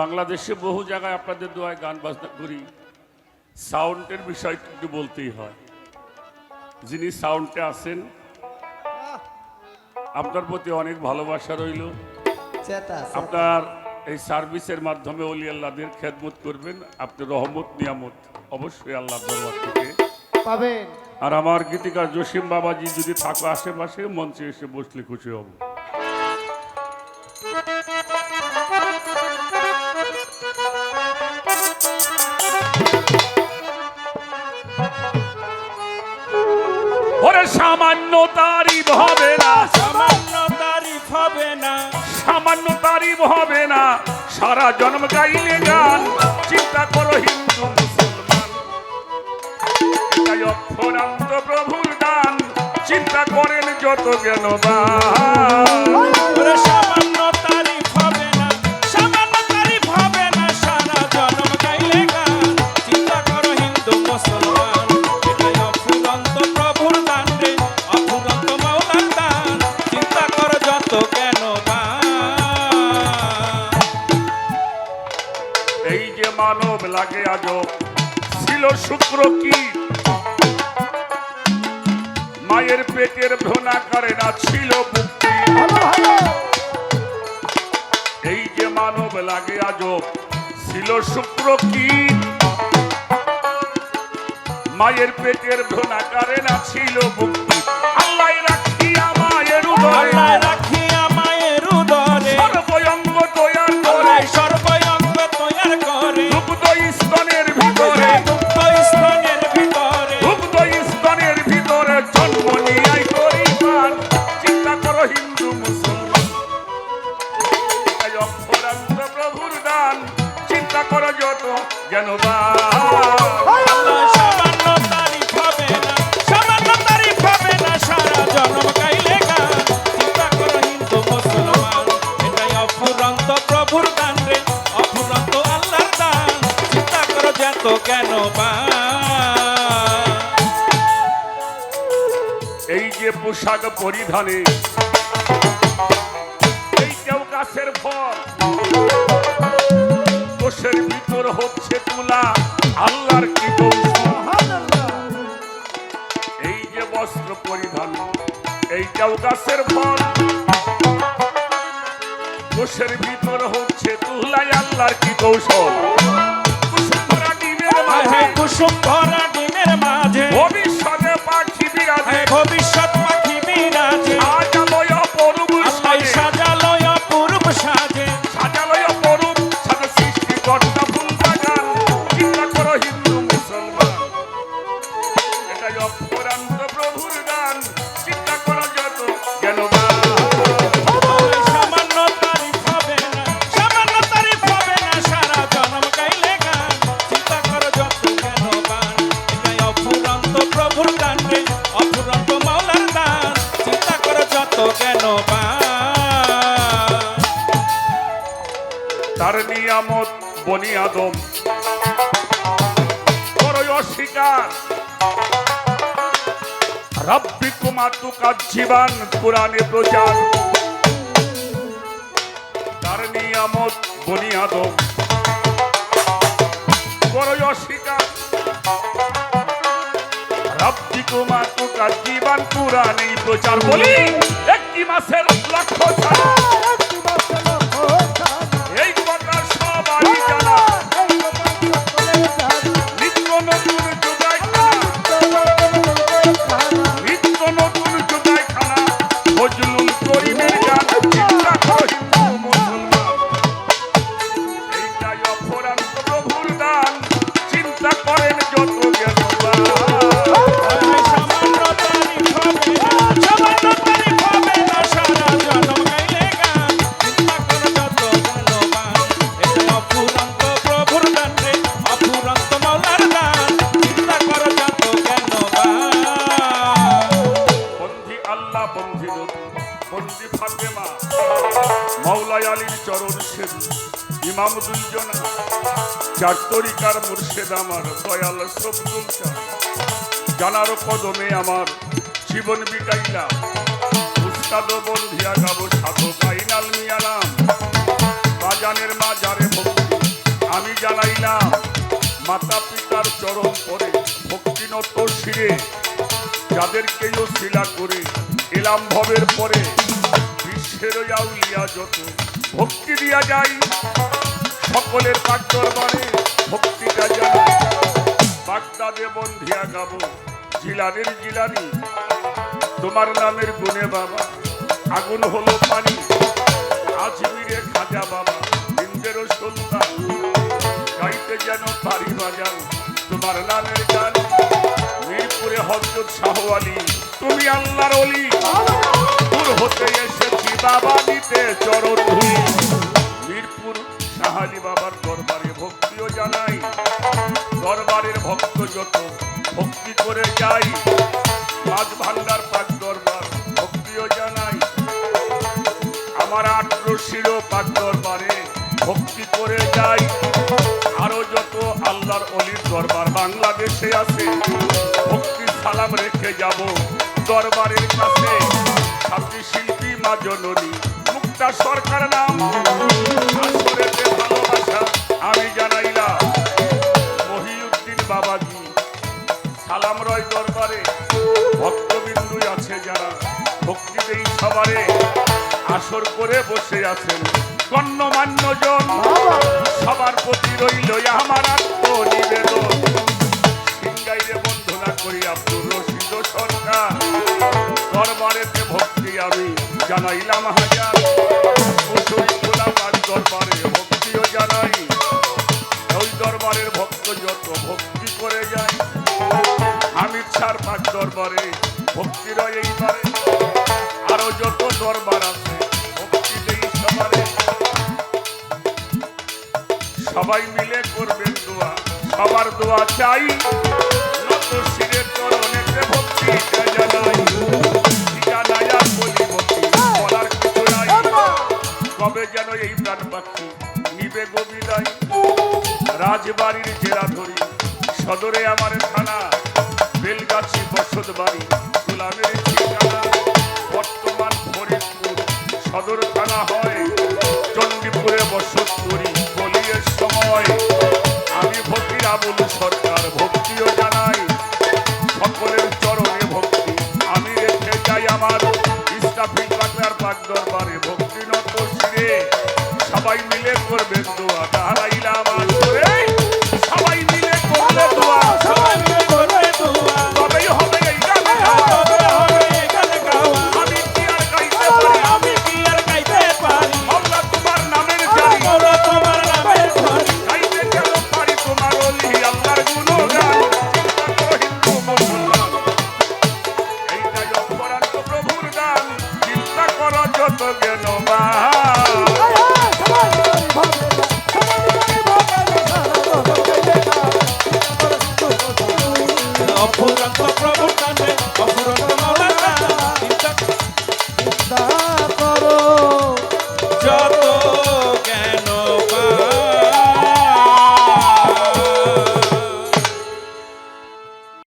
বাংলাদেশে বহু জায়গায় আপনাদের দোয়ায় গান বাজনা করি। সাউন্ডের বিষয় একটু বলতেই হয়। যিনি সাউন্ডে আছেন আপনার প্রতি অনেক ভালোবাসা রইল। আপনার এই সার্ভিসের মাধ্যমে অলি আল্লাহদের খেদমত করবেন। আপনি রহমত নিয়ামত অবশ্যই আল্লাহ দরবার থেকে পাবেন। আর আমার গীতিকার জসিম বাবাজি যদি থাকো আশেপাশে মঞ্চে এসে বসলে খুশি হব। সামান্য তারিফ হবে না। সামান্য তারিফ হবে না। সামান্য তারিফ হবে না। সারা জন্ম গাইলে গান চিন্তা করো হিন্দু মুসলমান। এটাই অক্ষরান্ত প্রভুর দান চিন্তা করেন যত গেল বা সামান্য মানব লাগে আজ ছিল শুক্র কি? মায়ের পেটের ভ্রণা করে না ছিল এই যে মানব লাগে আজ ছিল শুক্র কি? মায়ের পেটের ভ্রণাকারে না ছিল মুক্তি। করো যত কেন এই যে পোশাক পরিধানে এই কেউ গাছের ফল। কোষের ভিতর হচ্ছে তুলা। আল্লাহর কি এই যে বস্ত্র পরিধান এইটাও গাছের ফল। কোষের ভিতর হচ্ছে তুলাই আল্লাহর কি কৌশল? কুসুমরা ডিমের মাঝে। কুসুম ভরা ডিমের মাঝে। ভবিষ্যতে পাখি বিরাজে। ভবিষ্যৎ পাখি নিয়ামত, বনি আদম। করো অস্বীকার। রব্বি কুমার কুমাতু জীবন, কোরআনে প্রচার। তার নিয়ামত, বনি আদম। করো অস্বীকার। রব্বি কুমাতু জীবন কোরআনে প্রচার। বলি একটি মাসের লক্ষ ছাড়া মাওলাই আলীর চরণ সেন ইমাম দুলজনা চার তরিকার মুর্শেদ আমার, দয়াল সবদুল জানার কদমে আমার জীবন বিকাইলা উস্তাদ বন্ধিয়া গাবো সাধক আইনাল মিয়ালাম বাজানের মাজারে ভক্তি আমি জানাইলাম। মাতা পিতার চরণ পরে ভক্তিনত শিরে। যাদেরকেও শিলা করে এলাম ভবের পরে। বিশ্বের আউলিয়া যত ভক্তি দিয়া যায় সকলের মানে ভক্তিটা জানা বাগদাদে বন্ধিয়া গাবো, জিলানের জিলানি। তোমার নামের গুণে বাবা, আগুন হলো পানি। আজমিরে খাজা বাবা ইন্দ্রের সন্তান গাইতে যেন পারি বাজান, তোমার নামের গান। মিরপুরে হজরত শাহ তুমি আল্লাহর অলি। দূর হতে এসেছি বাবা নিতে চরণ ধুলি মিরপুর শাহালি বাবার দরবারে ভক্তিও জানাই। দরবারের ভক্ত যত, ভক্তি করে যাই। মাঝ ভান্ডার পাক দরবার, ভক্তিও জানাই। আমার আট্র শির পাক দরবারে ভক্তি করে যাই। আরও যত আল্লাহর অলির দরবার বাংলাদেশে আছে, ভক্তি সালাম রেখে যাব দরবারের জননী মুক্তা সরকার নাম। ভালোবাসা আমি জানাইলাম। মহিউদ্দিন বাবাজি সালাম রয় দরবারে। ভক্তবিন্দু আছে যারা ভক্তি দেই সবারে। আসর করে বসে আছেন গণ্যমান্য জন। সবার প্রতি রইল আমার জানাইলাম হাজার। দরবারে ভক্তিও জানাই। ওই দরবারের ভক্ত যত ভক্তি করে যায়। হামিদ সার পাক দরবারে ভক্তি রয় এইবারে। আরও যত দরবার আছে, ভক্তি সবাই মিলে করবেন দোয়া। সবার দোয়া চাই। রাজবাড়ির জেলা ধরি। সদরে আমার থানা, বেলগাছি বসত বাড়ি। গোলামের ঠিকানা বর্তমান ফরিদপুর। সদর থানা হয় চণ্ডীপুরে বসত করি। বলিয়ের সময়, আমি ভক্তির আবুল সরকার। ভক্তিও জানাই, সকলের চরণে ভক্তি। আমি রেখে যাই আমার ইস্তাফিল পাকলার পাক দরবারে ভক্তি নত সবাই মিলে করবেন দোয়া। 아픈